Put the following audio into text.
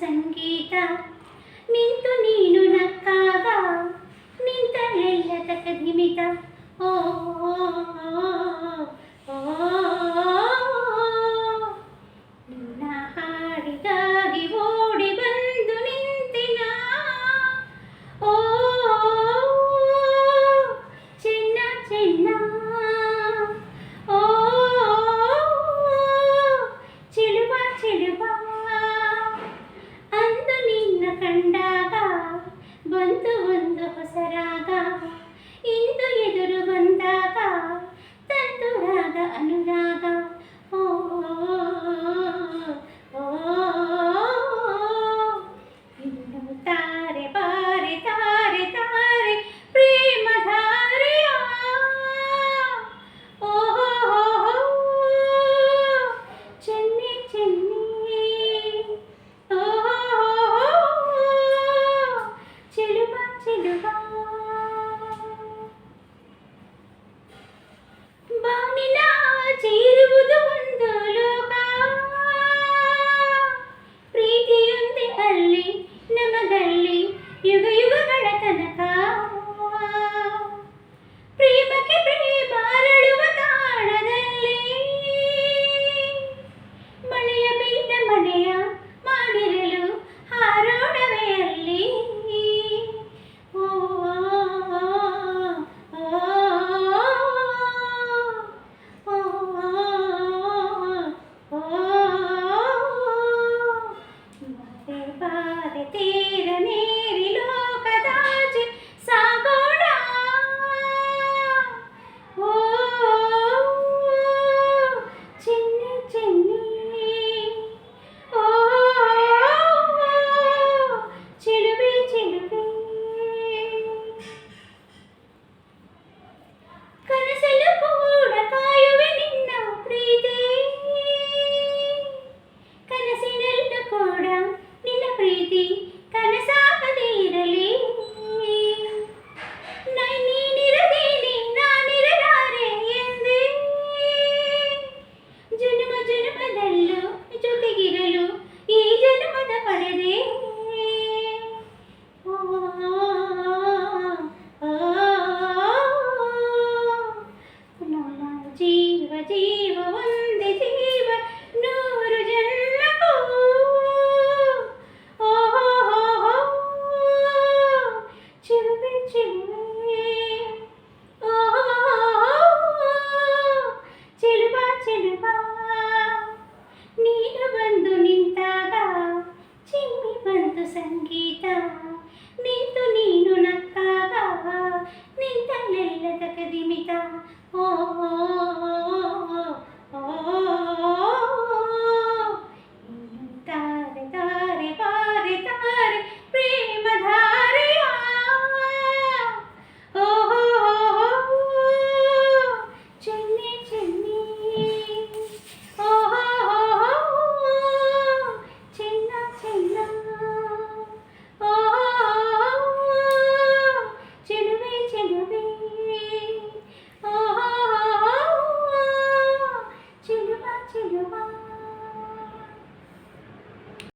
ಸಂಗೀತ ನಿಂತು ನೀನು ನಕ್ಕಾಗ ನಿಂತಳೆಲ್ಲ ತಕದಿಮಿತ ಓ ಓ, ಓ, ಬಂತು ಒಂದು ಹೊಸ ರಾಗ ಇಂದು ಎದುರು ಬಂದಾಗ ತಂದು ರಾಗ ಅನುರಾಗ ಓ ಓ, ಇನ್ನು ತಾರೆ ಬಾರೆ ತಾರೆ ತಾರೆ ಪ್ರೇಮ ಧಾರೆಯ ಓ ಚೆನ್ನಿ ಚೆನ್ನಿ ಮನೆಯ ಜೀವ ಜೀವ ಒಂದೇ ಜೀವ ನೂರು ಜನ್ಮಕ್ಕೂ ಓ, ಚಿಲುವೆ ಚಿಲುವೆ ಓ, ಚಿಲುವ ಚಿಲುವ ನೀನು ಬಂದು ನಿಂತಾಗ ಚಿಮ್ಮಿ ಬಂತು ಸಂಗೀತ ನಿಂತು ನೀನು ನಕ್ಕಾಗ ನಿಂತಲ್ಲೆಲ್ಲ ತಕದಿಮಿತ ಓ, ಓ, ಓ